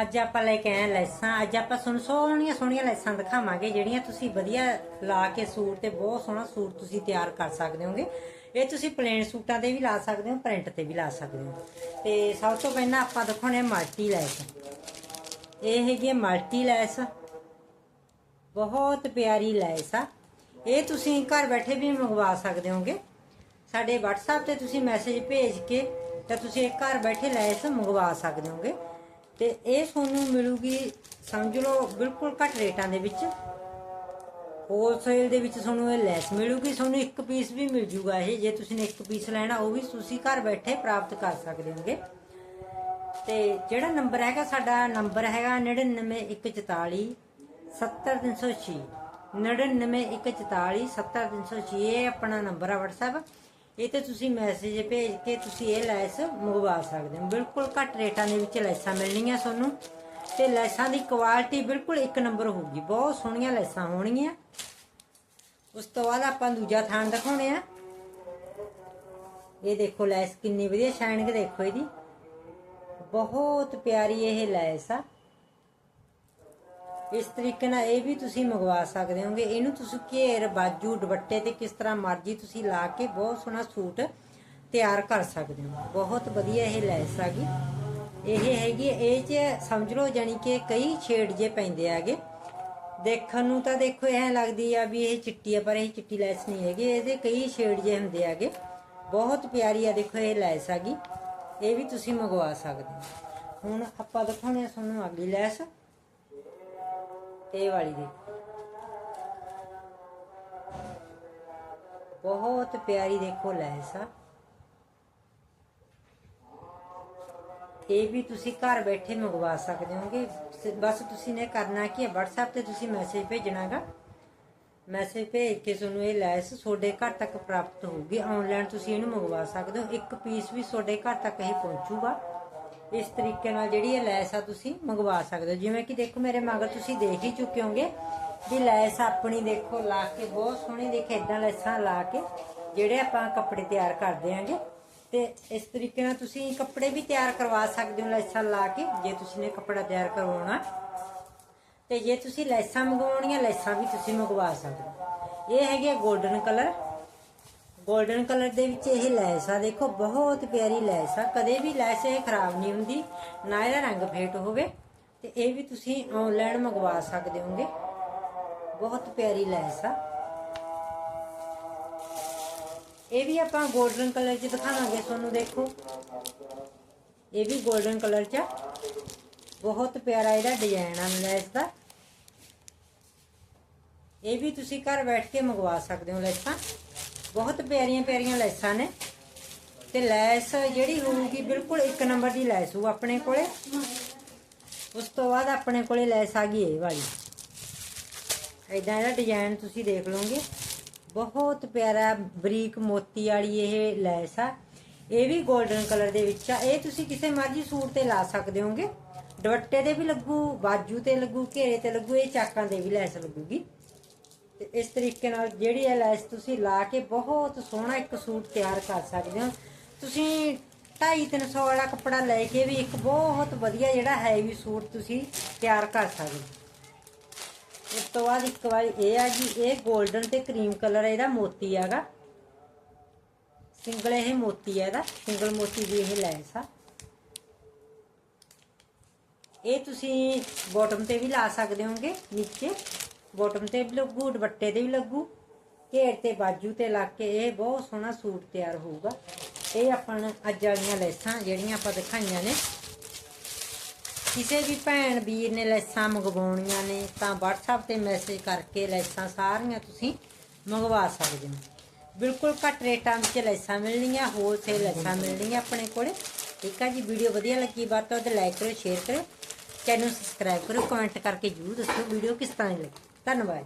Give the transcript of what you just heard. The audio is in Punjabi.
ਅੱਜ ਆਪਾਂ ਲੈ ਕੇ ਆਏ ਹਾਂ ਲੈਸਾਂ। ਅੱਜ ਆਪਾਂ ਤੁਹਾਨੂੰ ਸੋਹਣੀਆਂ ਸੋਹਣੀਆਂ ਲੈਸਾਂ ਦਿਖਾਵਾਂਗੇ, ਜਿਹੜੀਆਂ ਤੁਸੀਂ ਵਧੀਆ ਲਾ ਕੇ ਸੂਟ ਤੇ ਬਹੁਤ ਸੋਹਣਾ ਸੂਟ ਤੁਸੀਂ ਤਿਆਰ ਕਰ ਸਕਦੇ ਹੋਗੇ। ਇਹ ਤੁਸੀਂ ਪਲੇਨ ਸੂਟਾਂ ਤੇ ਵੀ ਲਾ ਸਕਦੇ ਹੋ ਪ੍ਰਿੰਟ ਤੇ ਵੀ ਲਾ ਸਕਦੇ ਹੋ। ਤੇ ਸਭ ਤੋਂ ਪਹਿਲਾਂ ਆਪਾਂ ਦਿਖਾਉਣੇ ਮਲਟੀ ਲੈਸ। ਇਹ ਹੈਗੀ ਹੈ ਮਲਟੀ ਲੈਸ। ਬਹੁਤ ਪਿਆਰੀ ਲੈਸ ਆ। ਇਹ ਤੁਸੀਂ ਘਰ ਬੈਠੇ ਵੀ ਮੰਗਵਾ ਸਕਦੇ ਹੋਗੇ। ਸਾਡੇ WhatsApp ਤੇ ਤੁਸੀਂ ਮੈਸੇਜ ਭੇਜ ਕੇ ਤਾਂ ਤੁਸੀਂ ਇਹ ਘਰ ਬੈਠੇ ਲੈਸ ਮੰਗਵਾ ਸਕਦੇ ਹੋਗੇ। ਤੇ ਇਹ ਤੁਹਾਨੂੰ ਮਿਲੂਗੀ ਸਮਝ ਲਓ ਬਿਲਕੁਲ ਘੱਟ ਰੇਟਾਂ ਦੇ ਵਿੱਚ। ਹੋਲਸੇਲ ਦੇ ਵਿੱਚ ਤੁਹਾਨੂੰ ਇਹ ਲੈਸ ਮਿਲੂਗੀ, ਤੁਹਾਨੂੰ ਇੱਕ ਪੀਸ ਵੀ ਮਿਲ ਜੂਗਾ ਇਹ, ਜੇ ਤੁਸੀਂ ਨੇ ਇੱਕ ਪੀਸ ਲੈਣਾ, ਉਹ ਵੀ ਤੁਸੀਂ ਘਰ ਬੈਠੇ ਪ੍ਰਾਪਤ ਕਰ ਸਕਦੇ ਹੋਗੇ। ਤੇ ਜਿਹੜਾ ਨੰਬਰ ਹੈਗਾ, ਸਾਡਾ ਨੰਬਰ ਹੈਗਾ 99144 70306 99144 70306 ਇਹ ਆਪਣਾ ਨੰਬਰ ਆ WhatsApp ਇਹ ਤੇ ਤੁਸੀਂ ਮੈਸੇਜ ਭੇਜ ਕੇ ਤੁਸੀਂ ਇਹ ਲੈਸ ਮੰਗਵਾ ਸਕਦੇ ਹੋ। ਬਿਲਕੁਲ ਘੱਟ ਰੇਟਾਂ ਦੇ ਵਿੱਚ ਲੈਸਾਂ ਮਿਲਣਗੀਆਂ ਤੁਹਾਨੂੰ। ਤੇ ਲੈਸਾਂ ਦੀ ਕੁਆਲਿਟੀ ਬਿਲਕੁਲ ਇੱਕ ਨੰਬਰ ਹੋਊਗੀ। ਬਹੁਤ ਸੋਹਣੀਆਂ ਲੈਸਾਂ ਹੋਣਗੀਆਂ। ਉਸ ਤੋਂ ਬਾਅਦ ਆਪਾਂ ਦੂਜਾ ਥਾਨ ਦਿਖਾਉਣੇ ਆ। ਇਹ ਦੇਖੋ ਲੈਸ ਕਿੰਨੀ ਵਧੀਆ ਸ਼ਾਈਨਿੰਗ ਦੇਖੋ ਇਹਦੀ। ਬਹੁਤ ਪਿਆਰੀ ਇਹ ਲੈਸ ਆ। ਇਸ ਤਰੀਕੇ ਨਾਲ ਇਹ ਵੀ ਤੁਸੀਂ ਮੰਗਵਾ ਸਕਦੇ ਹੋਗੇ। ਇਹਨੂੰ ਤੁਸੀਂ ਘੇਰ, ਬਾਜੂ, ਦੁਪੱਟੇ ਤੇ ਕਿਸ ਤਰ੍ਹਾਂ ਮਰਜ਼ੀ ਤੁਸੀਂ ਲਾ ਕੇ ਬਹੁਤ ਸੋਹਣਾ ਸੂਟ ਤਿਆਰ ਕਰ ਸਕਦੇ ਹੋ। ਬਹੁਤ ਵਧੀਆ ਇਹ ਲੈਸ ਆਗੀ ਇਹ ਹੈਗੀ ਇਹ 'ਚ ਸਮਝ ਲਓ ਜਾਨੀ ਕਿ ਕਈ ਛੇੜ ਜੇ ਪੈਂਦੇ ਆਗੇ। ਦੇਖਣ ਨੂੰ ਤਾਂ ਦੇਖੋ ਐ ਲੱਗਦੀ ਆ ਵੀ ਇਹ ਚਿੱਟੀ ਆ, ਪਰ ਇਹ ਚਿੱਟੀ ਲੈਸ ਨਹੀਂ ਹੈਗੀ। ਇਹਦੇ ਕਈ ਛੇੜ ਜੇ ਹੁੰਦੇ ਆਗੇ। ਬਹੁਤ ਪਿਆਰੀ ਆ ਦੇਖੋ ਇਹ ਲੈਸ ਆਗੀ ਇਹ ਵੀ ਤੁਸੀਂ ਮੰਗਵਾ ਸਕਦੇ ਹੋ। ਹੁਣ ਆਪਾਂ ਦਿਖਾਉਣੇ ਤੁਹਾਨੂੰ ਅਗਲੀ ਲੈਸ। ਇਹ ਵਾਲੀ ਦੇ। ਬਹੁਤ ਪਿਆਰੀ ਦੇਖੋ ਲੈਸ ਇਹ ਵੀ ਤੁਸੀਂ ਘਰ ਬੈਠੇ ਮੰਗਵਾ ਸਕਦੇ ਹੋਗੇ। ਬਸ ਤੁਸੀਂ ਨੇ ਕਰਨਾ ਕੀ ਹੈ WhatsApp ਤੇ ਤੁਸੀਂ ਮੈਸੇਜ ਭੇਜਣਾਗਾ ਮੈਸੇਜ ਭੇਜ ਕੇ ਤੁਹਾਨੂੰ ਇਹ ਲੈਸ ਤੁਹਾਡੇ ਘਰ ਤੱਕ ਪ੍ਰਾਪਤ ਹੋਊਗੀ। ਆਨਲਾਈਨ ਤੁਸੀਂ ਇਹਨੂੰ ਮੰਗਵਾ ਸਕਦੇ ਹੋ। ਇੱਕ ਪੀਸ ਵੀ ਤੁਹਾਡੇ ਘਰ ਤੱਕ ਹੀ ਪਹੁੰਚੂਗਾ। ਇਸ ਤਰੀਕੇ ਨਾਲ ਜਿਹੜੀ ਇਹ ਲੈਸ ਆ ਤੁਸੀਂ ਮੰਗਵਾ ਸਕਦੇ ਹੋ। ਜਿਵੇਂ ਕਿ ਦੇਖੋ ਮੇਰੇ ਮਗਰ ਤੁਸੀਂ ਦੇਖ ਹੀ ਚੁੱਕੇ ਹੋਗੇ ਵੀ ਲੈਸ ਆਪਣੀ ਦੇਖੋ, ਲਾ ਕੇ ਬਹੁਤ ਸੋਹਣੀ ਦੇਖੇ ਇਦਾਂ ਲੈਸਾਂ ਲਾ ਕੇ ਜਿਹੜੇ ਆਪਾਂ ਕੱਪੜੇ ਤਿਆਰ ਕਰਦੇ ਆਂਗੇ। ਤੇ ਇਸ ਤਰੀਕੇ ਨਾਲ ਤੁਸੀਂ ਕੱਪੜੇ ਵੀ ਤਿਆਰ ਕਰਵਾ ਸਕਦੇ ਹੋ ਲੈਸਾਂ ਲਾ ਕੇ, ਜੇ ਤੁਸੀਂ ਨੇ ਕੱਪੜਾ ਤਿਆਰ ਕਰਵਾਉਣਾ। ਤੇ ਜੇ ਤੁਸੀਂ ਲੈਸਾਂ ਮੰਗਵਾਉਣੀਆਂ, ਲੈਸਾਂ ਵੀ ਤੁਸੀਂ ਮੰਗਵਾ ਸਕਦੇ ਹੋ। ਇਹ ਹੈਗੇ 골ਡਨ ਕਲਰ। ਗੋਲਡਨ ਕਲਰ ਦੇ ਵਿੱਚ ਇਹ ਲੈਸ ਆ। ਦੇਖੋ, ਬਹੁਤ ਪਿਆਰੀ ਲੈਸ ਆ। ਕਦੇ ਵੀ ਲੈਸ ਇਹ ਖਰਾਬ ਨਹੀਂ ਹੁੰਦੀ। ਨਾ ਇਹਦਾ ਰੰਗ ਫੇਟ ਹੋਵੇ ਤੇ ਇਹ ਵੀ ਤੁਸੀਂ ਆਨਲਾਈਨ ਮੰਗਵਾ ਸਕਦੇ ਹੋਗੇ। ਬਹੁਤ ਪਿਆਰੀ ਲੈਸ ਆ। ਇਹ ਵੀ ਆਪਾਂ ਗੋਲਡਨ ਕਲਰ 'ਚ ਦਿਖਾਵਾਂਗੇ ਤੁਹਾਨੂੰ, ਦੇਖੋ। ਇਹ ਵੀ ਗੋਲਡਨ ਕਲਰ 'ਚ ਬਹੁਤ ਪਿਆਰਾ ਇਹਦਾ ਡਿਜ਼ਾਈਨ ਆ ਲੈਸ ਦਾ। ਇਹ ਵੀ ਤੁਸੀਂ ਘਰ ਬੈਠ ਕੇ ਮੰਗਵਾ ਸਕਦੇ ਹੋ ਲੈਸਾਂ। ਬਹੁਤ ਪਿਆਰੀਆਂ ਪਿਆਰੀਆਂ ਲੈਸਾਂ ਨੇ। ਤੇ ਲੈਸ ਜਿਹੜੀ ਹੋਊਗੀ ਬਿਲਕੁਲ ਇੱਕ ਨੰਬਰ ਦੀ ਲੈਸ ਹੋਊ ਆਪਣੇ ਕੋਲੇ। ਉਸ ਤੋਂ ਬਾਅਦ ਆਪਣੇ ਕੋਲੇ ਲੈਸ ਆ ਗਈ ਇਹ ਵਾਲੀ। ਇਦਾਂ ਇਹਦਾ ਡਿਜ਼ਾਈਨ ਤੁਸੀਂ ਦੇਖ ਲਓਗੇ। ਬਹੁਤ ਪਿਆਰਾ ਬਰੀਕ ਮੋਤੀ ਵਾਲੀ ਇਹ ਲੈਸ ਆ। ਇਹ ਵੀ 골ਡਨ ਕਲਰ ਦੇ ਵਿੱਚ ਆ। ਇਹ ਤੁਸੀਂ ਕਿਸੇ ਮਰਜ਼ੀ ਸੂਟ ਤੇ ਲਾ ਸਕਦੇ ਹੋਗੇ। ਦੁਪੱਟੇ ਤੇ ਵੀ ਲੱਗੂ, ਬਾਜੂ ਤੇ ਲੱਗੂ, ਘੇਰੇ ਤੇ ਲੱਗੂ, ਇਹ ਚਾਕਾਂ ਤੇ ਵੀ ਲੈਸ ਲੱਗੂਗੀ। ਤੇ ਇਸ ਤਰੀਕੇ ਨਾਲ ਜਿਹੜੀ ਇਹ ਲੈਸ ਤੁਸੀਂ ਲਾ ਕੇ ਬਹੁਤ ਸੋਹਣਾ ਇੱਕ ਸੂਟ ਤਿਆਰ ਕਰ ਸਕਦੇ ਹੋ। ਤੁਸੀਂ 250 ਵਾਲਾ ਕੱਪੜਾ ਲੈ ਕੇ ਵੀ ਇੱਕ ਬਹੁਤ ਵਧੀਆ ਜਿਹੜਾ ਹੈਵੀ ਸੂਟ ਤੁਸੀਂ ਤਿਆਰ ਕਰ ਸਕਦੇ ਹੋ। ਉਸ ਤੋਂ ਬਾਅਦ ਇੱਕ ਵਾਰੀ ਇਹ ਆ ਜੀ, ਇਹ 골ਡਨ ਤੇ ਕਰੀਮ ਕਲਰ ਇਹਦਾ ਮੋਤੀ ਹੈਗਾ। ਸਿੰਗਲ ਇਹ ਮੋਤੀ ਹੈ ਇਹਦਾ, ਸਿੰਗਲ ਮੋਤੀ ਦੀ ਇਹ ਲੈਸ ਆ। ਇਹ ਤੁਸੀਂ ਬਾਟਮ ਤੇ ਵੀ ਲਾ ਸਕਦੇ ਹੋਗੇ, ਨੀਚੇ। ਬੋਟਮ ਤੇ ਵੀ ਲੱਗੂ, ਦੁਪੱਟੇ ਤੇ ਵੀ ਲੱਗੂ। ਘੇਰ ਤੇ ਬਾਜੂ ਤੇ ਲਾ ਕੇ ਇਹ ਬਹੁਤ ਸੋਹਣਾ ਸੂਟ ਤਿਆਰ ਹੋਊਗਾ। ਇਹ ਆਪਾਂ ਨੂੰ ਅੱਜ ਵਾਲੀਆਂ ਲੈਸਾਂ ਜਿਹੜੀਆਂ ਆਪਾਂ ਦਿਖਾਈਆਂ ਨੇ। ਕਿਸੇ ਵੀ ਭੈਣ ਵੀਰ ਨੇ ਲੈਸਾਂ ਮੰਗਵਾਉਣੀਆਂ ਨੇ, ਤਾਂ WhatsApp ਤੇ ਮੈਸੇਜ ਕਰਕੇ ਲੈਸਾਂ ਸਾਰੀਆਂ ਤੁਸੀਂ ਮੰਗਵਾ ਸਕਦੇ ਹੋ। ਬਿਲਕੁਲ ਘੱਟ ਰੇਟਾਂ ਵਿੱਚ ਲੈਸਾਂ ਮਿਲਣੀਆਂ ਹੋਲਸੇਲ ਲੈਸਾਂ ਮਿਲਣਗੀਆਂ ਆਪਣੇ ਕੋਲੇ। ਠੀਕ ਆ ਜੀ, ਵੀਡੀਓ ਵਧੀਆ ਲੱਗੀ ਬਾਤ ਤਾਂ ਉਹਦੇ ਲਾਈਕ ਕਰੋ ਸ਼ੇਅਰ ਕਰੋ ਚੈਨਲ ਨੂੰ ਸਬਸਕ੍ਰਾਈਬ ਕਰੋ ਕਮੈਂਟ ਕਰਕੇ ਜਰੂਰ ਦੱਸੋ ਵੀਡੀਓ ਕਿਸ ਤਰ੍ਹਾਂ ਦੀ ਲੱਗੀ। ਧੰਨਵਾਦ